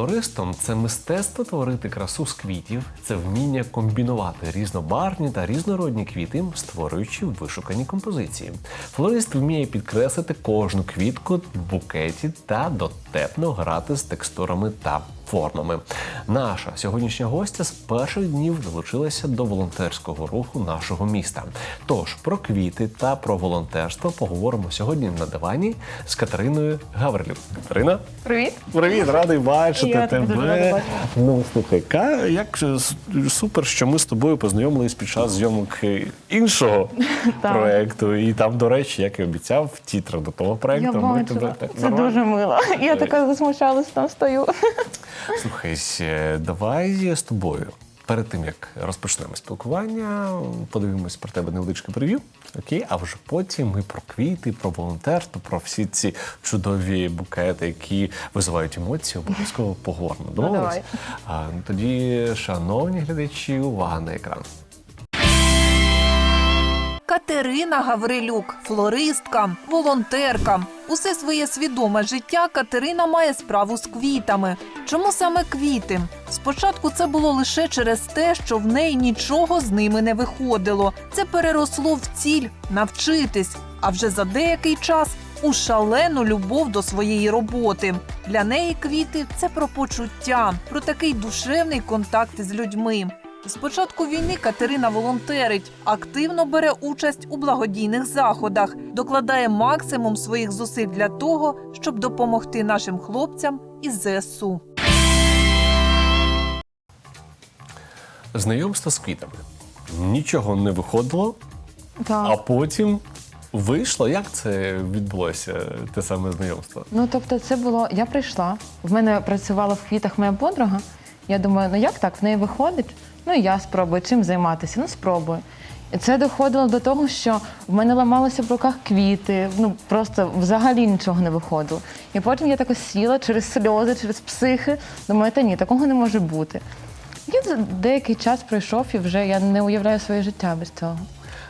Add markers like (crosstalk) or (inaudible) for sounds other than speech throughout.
Флористом це мистецтво творити красу з квітів, це вміння комбінувати різнобарвні та різнородні квіти, створюючи вишукані композиції. Флорист вміє підкреслити кожну квітку в букеті та дотепно грати з текстурами та формами. Наша сьогоднішня гостя з перших днів долучилася до волонтерського руху нашого міста. Тож про квіти та про волонтерство поговоримо сьогодні на дивані з Катериною Гаврилюк. Катерина, Привіт. привіт, радий бачити Я тебе рада Ну слухай, ка як супер, що ми з тобою познайомились під час зйомок е, іншого (laughs) проекту. І там, до речі, як і обіцяв, тітр до того проекту. Я ми бачила. тебе так Це дуже мило. Я така засмущалась, там стою. (laughs) Слухай, давай з тобою. Перед тим як розпочнемо спілкування, подивимось про тебе невеличке прев'ю. Окей, а вже потім ми про квіти, про волонтерство, про всі ці чудові букети, які визивають емоції, обов'язково поговоримо. Домовились? давай. А, ну, тоді, шановні глядачі, увага на екран. Катерина Гаврилюк, флористка, волонтерка. Усе своє свідоме життя Катерина має справу з квітами. Чому саме квіти? Спочатку це було лише через те, що в неї нічого з ними не виходило. Це переросло в ціль навчитись, а вже за деякий час у шалену любов до своєї роботи. Для неї квіти це про почуття, про такий душевний контакт з людьми. З початку війни Катерина волонтерить, активно бере участь у благодійних заходах, докладає максимум своїх зусиль для того, щоб допомогти нашим хлопцям із ЗСУ. Знайомство з квітами. Нічого не виходило, а Так. потім вийшло. Як це відбулося, те саме знайомство? Ну тобто, це було. Я прийшла. В мене працювала в квітах моя подруга. Я думаю, ну як так? В неї виходить? Ну і я спробую чим займатися. Ну спробую. І це доходило до того, що в мене ламалися в руках квіти, ну просто взагалі нічого не виходило. І потім я так ось сіла через сльози, через психи. Думаю, та ні, такого не може бути. І деякий час пройшов, і вже я не уявляю своє життя без цього.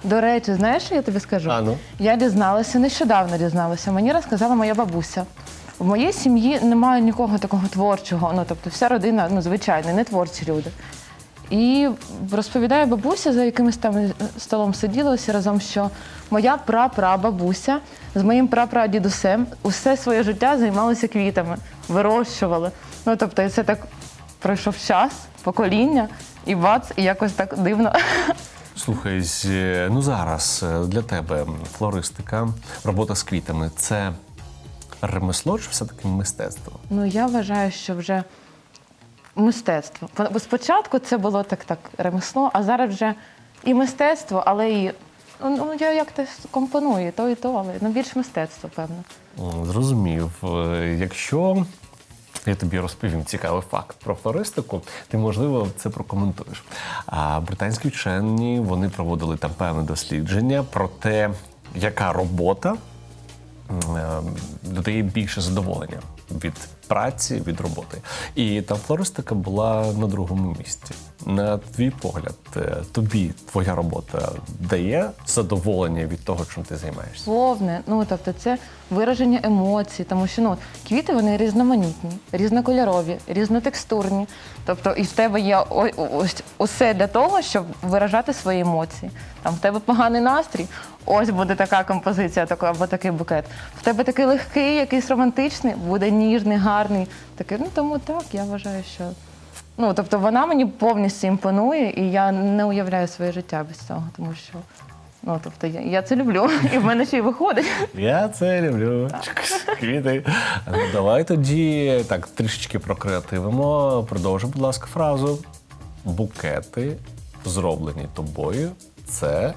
До речі, знаєш, що я тобі скажу? А, ну? Я дізналася, нещодавно дізналася. Мені розказала моя бабуся. В моїй сім'ї немає нікого такого творчого. Ну тобто, вся родина, ну звичайно, не творчі люди. І розповідає бабуся, за якимось там столом сиділи усі разом, що моя прапрабабуся з моїм прапрадідусем усе своє життя займалися квітами, вирощували. Ну тобто, це так пройшов час, покоління, і бац, і якось так дивно. Слухай, ну зараз е, для тебе флористика, робота з квітами це ремесло чи все-таки мистецтво? Ну, я вважаю, що вже мистецтво. Бо Спочатку це було так, так, ремесло, а зараз вже і мистецтво, але і ну, я як то компоную, то і то, але ну, більш мистецтво, певно. Зрозумів. Е, Якщо я тобі розповім цікавий факт про флористику, ти можливо це прокоментуєш. А британські вчені вони проводили там певне дослідження про те, яка робота додає більше задоволення від праці, від роботи. І там флористика була на другому місці. На твій погляд, е, тобі твоя робота дає задоволення від того, чим ти займаєшся? Повне, ну тобто це вираження емоцій, тому що ну квіти вони різноманітні, різнокольорові, різнотекстурні. Тобто, і в тебе є ось усе для того, щоб виражати свої емоції. Там в тебе поганий настрій, ось буде така композиція, така або такий букет. В тебе такий легкий, якийсь романтичний, буде ніжний, гарний. Такий, ну тому так, я вважаю, що. Ну, тобто вона мені повністю імпонує, і я не уявляю своє життя без цього, тому що ну, тобто, я, я це люблю, і в мене ще й виходить. Я це люблю. Квіти. Давай тоді так трішечки прокреативимо. Продовжуй, будь ласка, фразу. Букети, зроблені тобою, це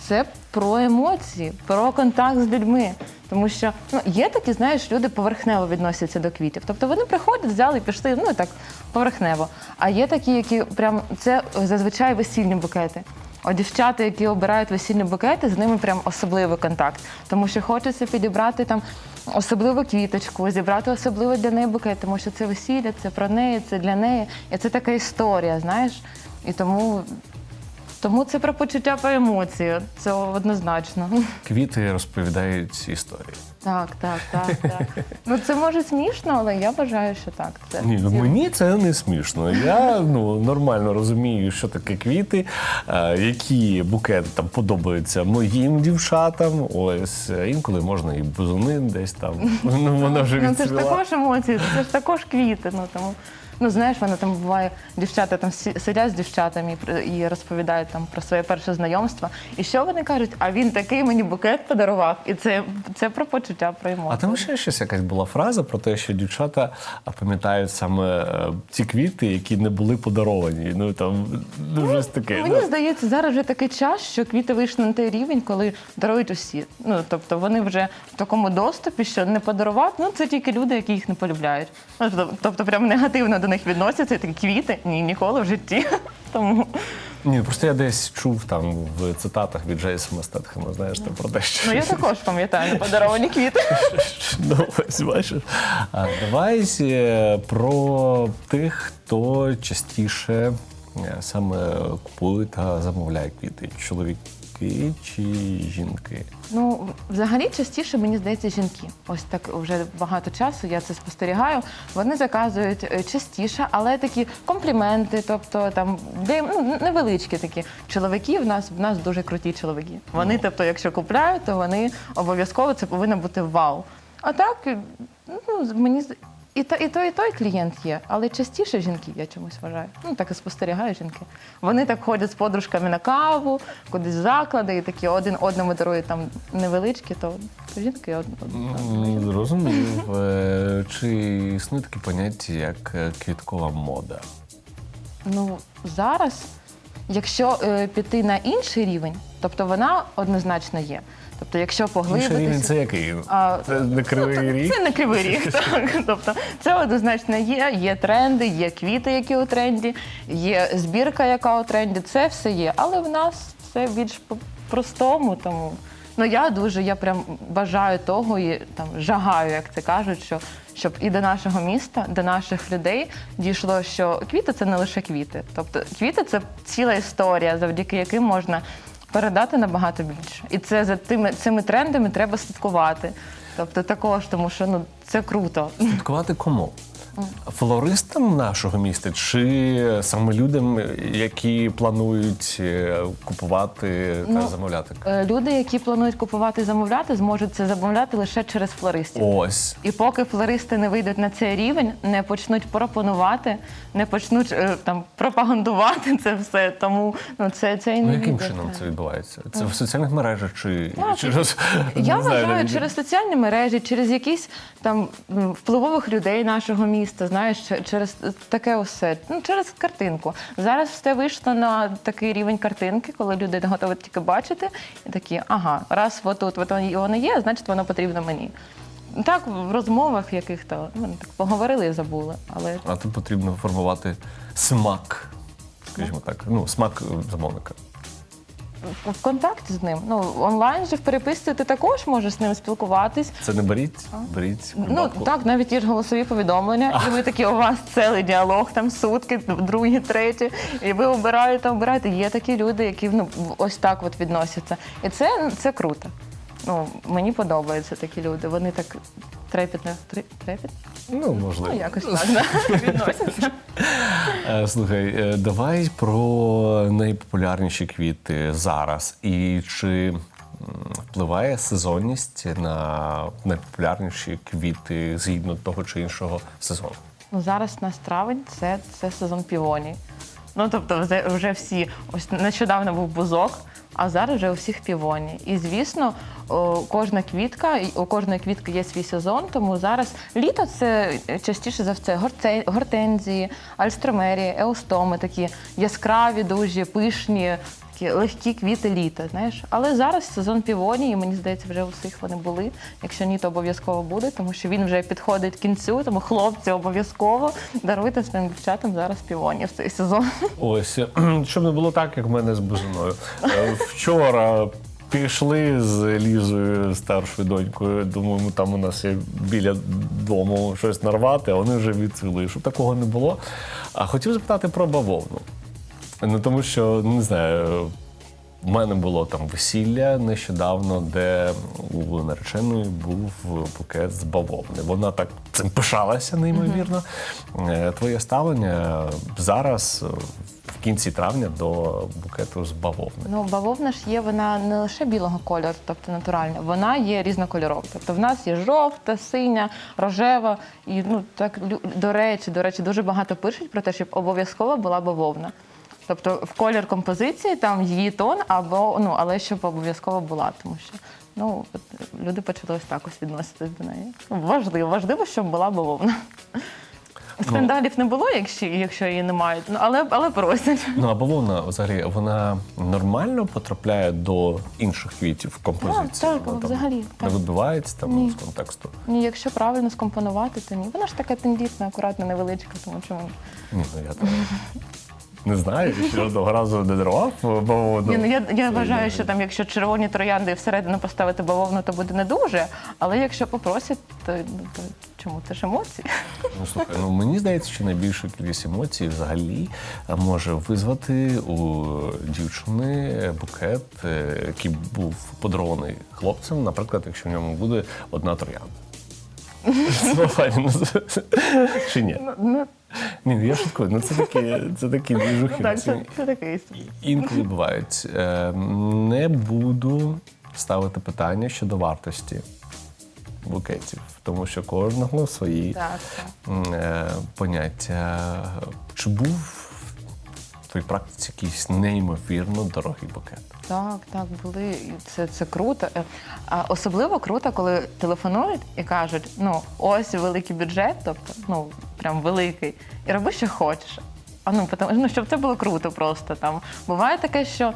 Це про емоції, про контакт з людьми. Тому що ну, є такі, знаєш, люди поверхнево відносяться до квітів. Тобто вони приходять, взяли і пішли, ну так, поверхнево. А є такі, які прям це зазвичай весільні букети. От дівчата, які обирають весільні букети, з ними прям особливий контакт. Тому що хочеться підібрати там особливу квіточку, зібрати особливо для неї букет, тому що це весілля, це про неї, це для неї. І це така історія, знаєш. І тому Тому це про почуття по емоції. Це однозначно. Квіти розповідають історії. Так, так, так, так. Ну це може смішно, але я вважаю, що так. Це Ні, ну мені це не смішно. Я ну нормально розумію, що таке квіти, е, які букети там подобаються моїм дівчатам. Ось е, інколи можна і бузуни десь там. Ну вона вже Ну це ж відцвіла. також емоції, це ж також квіти. Ну тому ну знаєш, вона там буває, дівчата там сидять з дівчатами і, розповідають там про своє перше знайомство. І що вони кажуть? А він такий мені букет подарував, і це, це про почуття, про емоції. А там ще щось якась була фраза про те, що дівчата пам'ятають саме е, ті квіти, які не були подаровані. Ну там ну, щось таке. Мені ну. здається, зараз вже такий час, що квіти вийшли на той рівень, коли дарують усі. Ну тобто вони вже в такому доступі, що не подарувати, ну це тільки люди, які їх не полюбляють. Ну, тобто, тобто прям негативно до них відносяться, такі квіти ні, ніколи в житті. (laughs) Тому Ні, просто я десь чув там в цитатах від Джейсона Стетхема, знаєш, там про те, що ну я також пам'ятаю подаровані квіти. (laughs) Ну, ось бачиш. А, давай е, про тих, хто частіше е, саме купує та замовляє квіти. Чоловіки чи жінки? Ну, взагалі, частіше мені здається, жінки. Ось так вже багато часу я це спостерігаю. Вони заказують е, частіше, але такі компліменти, тобто там де ну, невеличкі такі чоловіки. В нас в нас дуже круті чоловіки. Вони, тобто, якщо купляють, то вони обов'язково це повинно бути вау. А так, ну мені і то, і той, і той клієнт є, але частіше жінки, я чомусь вважаю. Ну так і спостерігаю жінки. Вони так ходять з подружками на каву, кудись в заклади, і такі один одному дарують там невеличкі, то жінки од- од- М, (laughs) Е, Чи існує таке поняття, як е, квіткова мода? Ну зараз, якщо е, піти на інший рівень, тобто вона однозначно є. Тобто, якщо Інший рівень це який? А, Це не кривий ріг? Це не кривий ріг, (laughs) так. Тобто це однозначно є. Є тренди, є квіти, які у тренді, є збірка, яка у тренді. Це все є. Але в нас все більш по-простому. Тому ну я дуже я прям бажаю того і там жагаю, як це кажуть, що щоб і до нашого міста, до наших людей дійшло, що квіти це не лише квіти. Тобто квіти це ціла історія, завдяки яким можна передати набагато більше. І це за тими цими трендами треба слідкувати. Тобто також, тому що ну це круто. Слідкувати кому? Флористам нашого міста чи саме людям, які планують е, купувати та Ну, замовляти? Е, Люди, які планують купувати і замовляти, зможуть це замовляти лише через флористів. Ось. І поки флористи не вийдуть на цей рівень, не почнуть пропонувати, не почнуть е, там пропагандувати це все. Тому ну це це і Ну яким вийде. чином це відбувається? Це в соціальних мережах чи Так, через Я вважаю через соціальні мережі, через якісь там впливових людей нашого міста, знаєш, через таке усе, ну через картинку. Зараз все вийшло на такий рівень картинки, коли люди готові тільки бачити, і такі, ага, раз отут от воно є, значить воно потрібно мені. Так, в розмовах яких-то ну, так поговорили і забули. Але А тут потрібно формувати смак, скажімо так. Ну, смак замовника. В- контакті з ним. Ну онлайн же в переписці ти також можеш з ним спілкуватись. Це не беріть, беріть. Ну так, навіть є ж голосові повідомлення, і ви такі, у вас цілий діалог, там сутки, другі, треті, і ви обираєте, обираєте. Є такі люди, які ну, ось так от відносяться. І це, це круто. Ну, мені подобаються такі люди. Вони так трепетно, трепетно? Ну, можливо. Ну, якось так, да, (laughs) відносяться. Е, Слухай, е, давай про найпопулярніші квіти зараз. І чи м, впливає сезонність на найпопулярніші квіти згідно того чи іншого сезону? Ну, зараз на травень це, це сезон півоній. Ну, тобто, вже, вже всі, ось нещодавно був бузок, а зараз вже у всіх півоні. І звісно, кожна квітка, у кожної квітки є свій сезон, тому зараз літо це частіше за все гортензії, альстромерії, еустоми, такі яскраві, дуже пишні, такі легкі квіти літа. Знаєш, але зараз сезон півонії, і мені здається, вже у всіх вони були. Якщо ні, то обов'язково буде, тому що він вже підходить кінцю. Тому хлопці обов'язково даруйте своїм дівчатам зараз півонії в цей сезон. Ось, е, (clears throat) щоб не було так, як в мене з бузиною. Е, Вчора пішли з Лізою, старшою донькою. Думаємо, там у нас є біля дому щось нарвати, а вони вже відцвіли. Щоб такого не було. А хотів запитати про бавовну. Ну тому що не знаю. У мене було там весілля нещодавно, де у нареченої був букет з бавовни. Вона так цим пишалася неймовірно. Е, Твоє ставлення зараз, е, в кінці травня, до букету з бавовни. Ну, бавовна ж є, вона не лише білого кольору, тобто натуральна, вона є різнокольорова. Тобто в нас є жовта, синя, рожева. І ну так до речі, до речі, дуже багато пишуть про те, щоб обов'язково була бавовна. Тобто в колір композиції там її тон, або ну, але щоб обов'язково була, тому що ну от, люди почали ось так ось відноситись до неї. Ну, Важливо, важливо, щоб була бавовна. Скандалів не було, якщо, якщо її немає, ну, але, але просять. Ну а бавовна взагалі вона нормально потрапляє до інших квітів в композиції. так, Вона там взагалі, не так. вибивається там Ні. з контексту. Ні, якщо правильно скомпонувати, то ні. Вона ж така тендітна, акуратна, невеличка, тому чому. Ні, ну я там не знаю, ще одного разу не дарував бавовну. Ні, ну я, я вважаю, що там, якщо червоні троянди всередину поставити бавовну, то буде не дуже. Але якщо попросять, то, ну, то чому це ж емоції? Ну, слухай, ну мені здається, що найбільша кількість емоцій взагалі е, може визвати у дівчини букет, е, який був подарований хлопцем, наприклад, якщо в ньому буде одна троянда. (laughs) Ну, Чи ні? Ну Ні, ну я шуткую. Ну це такі, це такі двіжухи. так, це, це такий. Інколи бувають. Е, Не буду ставити питання щодо вартості букетів, тому що кожного свої Так, так. е, поняття. Чи був твоїй практиці якийсь неймовірно дорогий букет? Так, так, були. Це, це круто. Е, А особливо круто, коли телефонують і кажуть: ну, ось великий бюджет, тобто, ну, прям великий, і роби, що хочеш. А ну, потому, ну, щоб це було круто просто там. Буває таке, що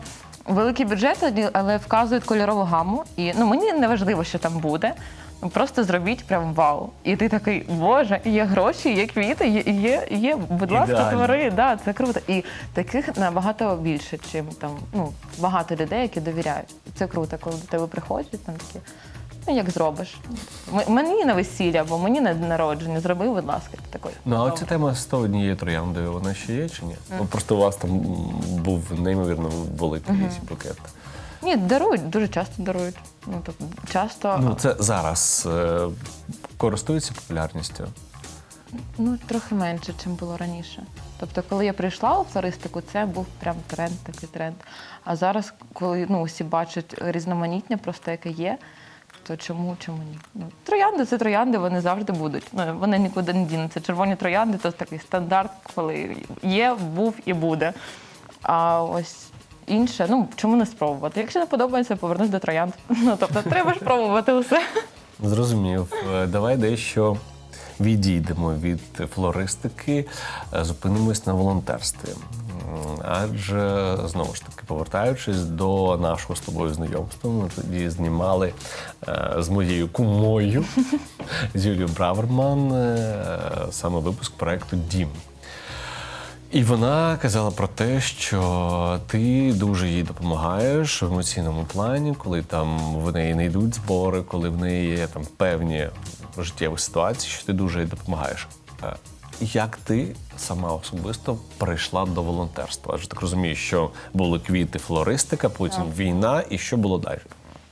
великий бюджет, але вказують кольорову гаму. І ну, мені не важливо, що там буде. Просто зробіть прям вау. І ти такий, боже, є гроші, є квіти, є, є, є будь ласка, Ідеально. твори. Да, це круто. І таких набагато більше, чим там ну багато людей, які довіряють. Це круто, коли до тебе приходять там такі. Ну як зробиш? М- Мені на весілля або мені на день народження зроби, будь ласка, ти такий. Ну, а оця тема з 101 трояндою, вона ще є чи ні? Ну, просто у вас там м, був неймовірно великий букет. Ні, дарують, дуже часто дарують. Ну тобто часто Ну, це зараз е, користується популярністю. Ну, трохи менше, ніж було раніше. Тобто, коли я прийшла у флористику, це був прям тренд, такий тренд. А зараз, коли ну, усі бачать різноманіття, просто яке є, то чому, чому ні? Ну, троянди це троянди, вони завжди будуть. Ну, вони нікуди не дінуться. Червоні троянди то такий стандарт, коли є, був і буде. А ось інше, ну чому не спробувати? Якщо не подобається, повернусь до троянд. (laughs) Ну тобто, треба ж пробувати усе. Зрозумів. Е, Давай дещо відійдемо від флористики, е, зупинимось на волонтерстві. Адже знову ж таки, повертаючись до нашого з тобою знайомства, ми тоді знімали е, з моєю кумою (laughs) з Юлією Браверман саме випуск проекту Дім. І вона казала про те, що ти дуже їй допомагаєш в емоційному плані, коли там в неї не йдуть збори, коли в неї є там певні життєві ситуації, що ти дуже їй допомагаєш. Е, Як ти сама особисто прийшла до волонтерства? Адже так розумію, що були квіти, флористика, потім війна, і що було далі?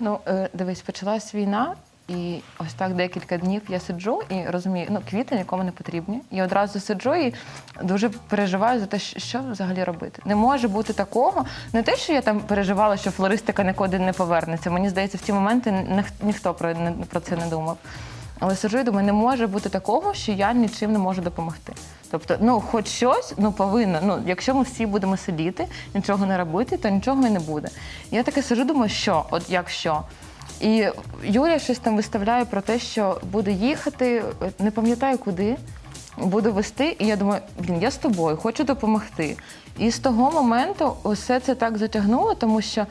Ну, е, дивись, почалась війна, і ось так декілька днів я сиджу і розумію, ну квіти нікому не потрібні. І одразу сиджу і дуже переживаю за те, що- взагалі робити. Не може бути такого. Не те, що я там переживала, що флористика нікуди не повернеться. Мені здається, в ті моменти ніх- ніхто про, не- про це не думав. Але сиджу і думаю, не може бути такого, що я нічим не можу допомогти. Тобто, ну, хоч щось, ну повинно. Ну, якщо ми всі будемо сидіти, нічого не робити, то нічого і не буде. Я таке сиджу, думаю, що, от як що. І Юля щось там виставляє про те, що буду їхати, не пам'ятаю куди, буду вести. І я думаю, блін, я з тобою, хочу допомогти. І з того моменту усе це так затягнуло, тому що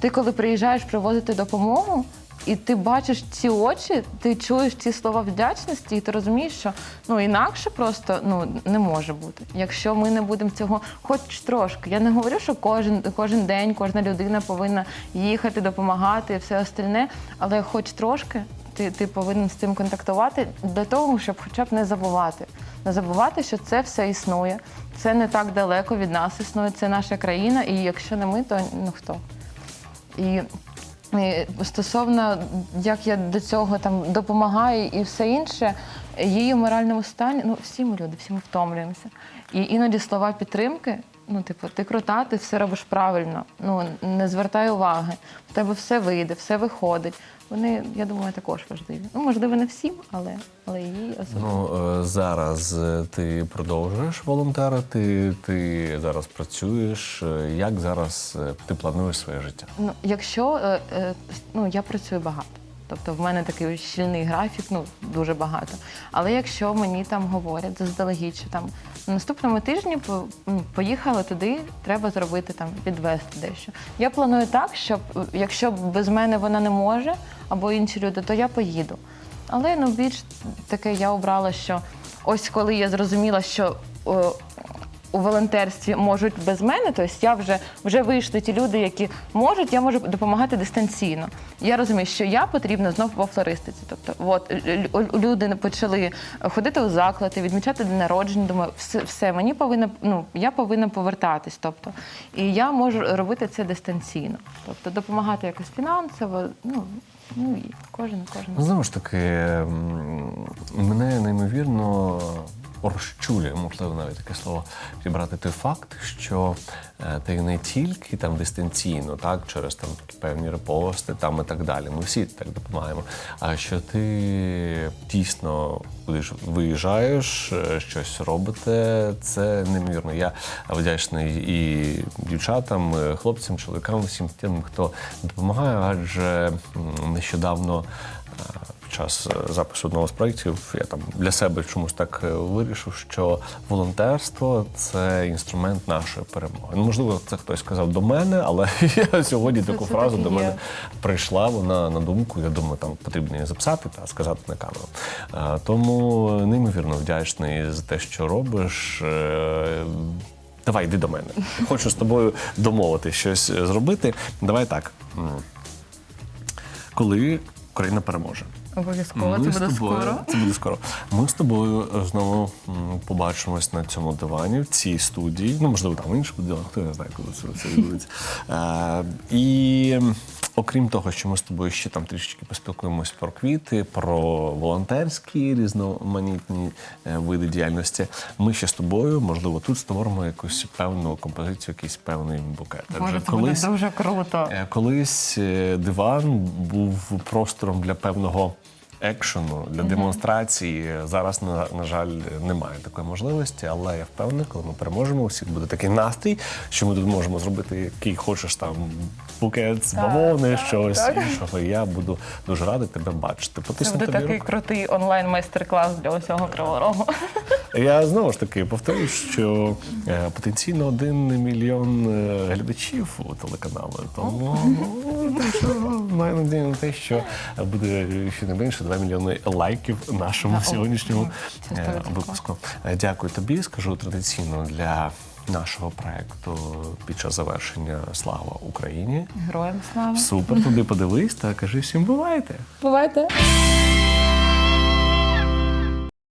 ти, коли приїжджаєш привозити допомогу, і ти бачиш ці очі, ти чуєш ці слова вдячності, і ти розумієш, що ну інакше просто ну не може бути. Якщо ми не будемо цього, хоч трошки. Я не говорю, що кожен кожен день кожна людина повинна їхати, допомагати і все остальне, але хоч трошки. ти, ти повинен з цим контактувати для того, щоб хоча б не забувати. Не забувати, що це все існує. Це не так далеко від нас існує, це наша країна, і якщо не ми, то ну хто? І, стосовно як я до цього там допомагаю і все інше, її моральному стані, ну всі ми люди, всі ми втомлюємося. І іноді слова підтримки, ну, типу, ти крута, ти все робиш правильно. Ну не звертай уваги, в тебе все вийде, все виходить. Вони, я думаю, також важливі. Ну, можливо, не всім, але, але їй особливо. Ну е, зараз е, ти продовжуєш волонтерити, ти зараз працюєш. Е, Як зараз ти плануєш своє життя? Ну, якщо ну, я працюю багато. Тобто в мене такий щільний графік, ну дуже багато. Але якщо мені там говорять заздалегідь, що там на наступному тижні поїхали туди, треба зробити там, підвести дещо. Я планую так, щоб якщо без мене вона не може або інші люди, то я поїду. Але ну більш таке я обрала, що ось коли я зрозуміла, що е, у волонтерстві можуть без мене, тобто я вже вже вийшли ті люди, які можуть, я можу допомагати дистанційно. Я розумію, що я потрібна знову по флористиці. Тобто, от лю- лю- люди почали ходити у заклади, відмічати день народження. Думаю, все, все мені повинна, ну я повинна повертатись. Тобто, і я можу робити це дистанційно, тобто допомагати якось фінансово. Ну ну і кожен кожен. Ну, Знову ж таки, мене неймовірно розчулює, можливо, навіть таке слово підібрати той факт, що е, ти не тільки там дистанційно, так, через там певні репости там і так далі. Ми всі так допомагаємо. А що ти дійсно кудись виїжджаєш, е, щось робите, це неймовірно. Я вдячний і дівчатам, і хлопцям, чоловікам, всім тим, хто допомагає, адже нещодавно. Час е, запису одного з проєктів я там для себе чомусь так е, вирішив, що волонтерство це інструмент нашої перемоги. Ну, можливо, це хтось сказав до мене, але (laughs) я сьогодні Це- таку це фразу до є. мене прийшла вона на думку. Я думаю, там потрібно її записати та сказати на камеру. Е, Тому неймовірно вдячний за те, що робиш. Давай, йди до мене. Хочу з тобою домовити щось зробити. Давай так. Коли Україна переможе. Обов'язково Ми з тобою- Це буде скоро. Ми з тобою е, знову побачимось на цьому дивані, в цій студії. Ну, можливо, там інших будинок, хто не знає, коли це, це відбудеться. Е, і окрім того, що ми з тобою ще там трішечки поспілкуємось про квіти, про волонтерські різноманітні е, види діяльності. Ми ще з тобою, можливо, тут створимо якусь певну композицію, якийсь певний букет. Боже, це буде дуже круто. Колись диван був простором для певного екшену, для демонстрації. Зараз, на, на жаль, немає такої можливості, але я впевнений, коли ми переможемо, у всіх буде такий настрій, що ми тут можемо зробити який хочеш там букет з бавовни, щось так. іншого. І я буду дуже радий тебе бачити. Це Потисну буде тобі такий руку. крутий онлайн майстер-клас для усього Кривого Рогу. Я знову ж таки повторюю, що е, потенційно один мільйон е, глядачів у телеканалу. Тому ну, маю надію на те, що буде ще не менше 2 мільйони лайків нашому сьогоднішньому е, 100%. випуску. Дякую тобі. Скажу традиційно для нашого проекту під час завершення Слава Україні. Героям слава. Супер, туди подивись та кажи всім бувайте. Бувайте.